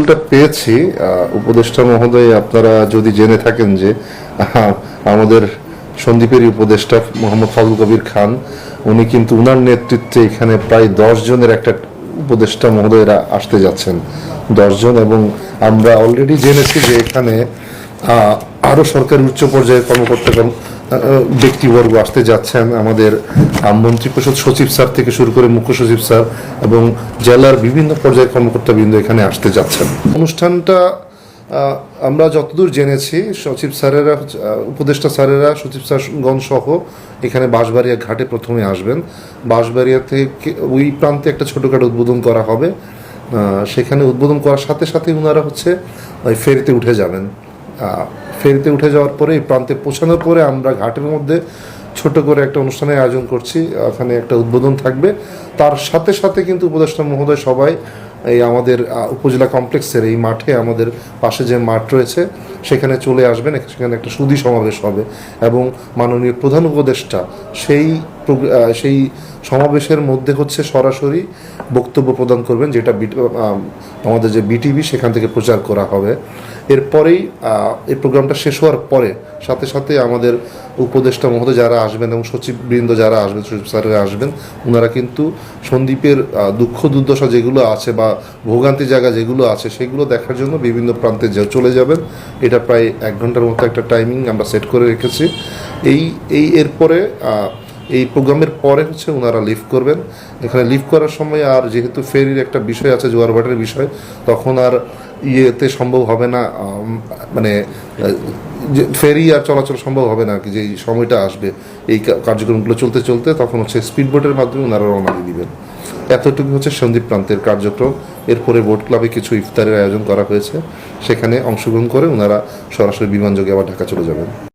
শিডিউলটা পেয়েছি উপদেষ্টা মহোদয় আপনারা যদি জেনে থাকেন যে আমাদের সন্দীপেরই উপদেষ্টা মোহাম্মদ ফজল কবির খান উনি কিন্তু উনার নেতৃত্বে এখানে প্রায় দশ জনের একটা উপদেষ্টা মহোদয়রা আসতে যাচ্ছেন। দশজন এবং আমরা অলরেডি জেনেছি যে এখানে আহ, আরও সরকারি উচ্চ পর্যায়ের কর্মকর্তা ব্যক্তিবর্গ আসতে যাচ্ছেন আমাদের আহ, মন্ত্রিপরিষদ সচিব স্যার থেকে শুরু করে মুখ্য সচিব স্যার এবং জেলার বিভিন্ন পর্যায়ের কর্মকর্তা বৃন্দ এখানে আসতে যাচ্ছেন। অনুষ্ঠানটা আমরা যতদূর জেনেছি সচিব স্যারেরা উপদেষ্টা স্যারেরা সচিব স্যারগণ সহ এখানে বাঁশবাড়িয়া ঘাটে প্রথমে আসবেন। বাঁশবাড়িয়া থেকে ওই প্রান্তে একটা ছোটোখাটো উদ্বোধন করা হবে। সেখানে উদ্বোধন করার সাথে সাথে ওনারা হচ্ছে ওই ফেরিতে উঠে যাবেন। ফেরিতে উঠে যাওয়ার পরে, এই প্রান্তে পৌঁছানোর পরে আমরা ঘাটের মধ্যে ছোট করে একটা অনুষ্ঠানের আয়োজন করছি। ওখানে একটা উদ্বোধন থাকবে। তার সাথে সাথে কিন্তু উপদেষ্টা মহোদয় সবাই এই আমাদের উপজেলা কমপ্লেক্সের এই মাঠে আমাদের পাশে যে মাঠ রয়েছে সেখানে চলে আসবেন, সেখানে একটা সুদী সমাবেশ হবে এবং মাননীয় প্রধান উপদেষ্টা সেই সেই সমাবেশের মধ্যে হচ্ছে সরাসরি বক্তব্য প্রদান করবেন, যেটা আমাদের যে বিটিভি, সেখান থেকে প্রচার করা হবে। এরপরেই এই প্রোগ্রামটা শেষ হওয়ার পরে সাথে সাথে আমাদের উপদেষ্টা মহোদয় যারা আসবেন এবং সচিববৃন্দ যারা আসবেন, সচিব স্যারেরা আসবেন ওনারা কিন্তু সন্দীপের দুঃখ দুর্দশা যেগুলো আছে বা ভোগান্তি জায়গা যেগুলো আছে, সেগুলো দেখার জন্য বিভিন্ন প্রান্তে চলে যাবেন। এটা প্রায় এক ঘণ্টার মতো একটা টাইমিং আমরা সেট করে রেখেছি। এই এই এরপরে এই প্রোগ্রামের পরে হচ্ছে ওনারা লিভ করবেন। এখানে লিভ করার সময় আর যেহেতু ফেরির একটা বিষয় আছে, জোয়ার ভাটার বিষয়, তখন আর ইয়েতে সম্ভব হবে না মানে ফেরি আর চলাচল সম্ভব হবে না কি যে সময়টা আসবে, এই কার্যক্রমগুলো চলতে চলতে, তখন হচ্ছে স্পিড বোটের মাধ্যমে ওনারা রওনা দিয়ে দিবেন। এতটুকু হচ্ছে সন্দীপ প্রান্তের কার্যক্রম। এরপরে বোট ক্লাবে কিছু ইফতারের আয়োজন করা হয়েছে। সেখানে অংশগ্রহণ করে ওনারা সরাসরি বিমানযোগে আবার ঢাকা চলে যাবেন।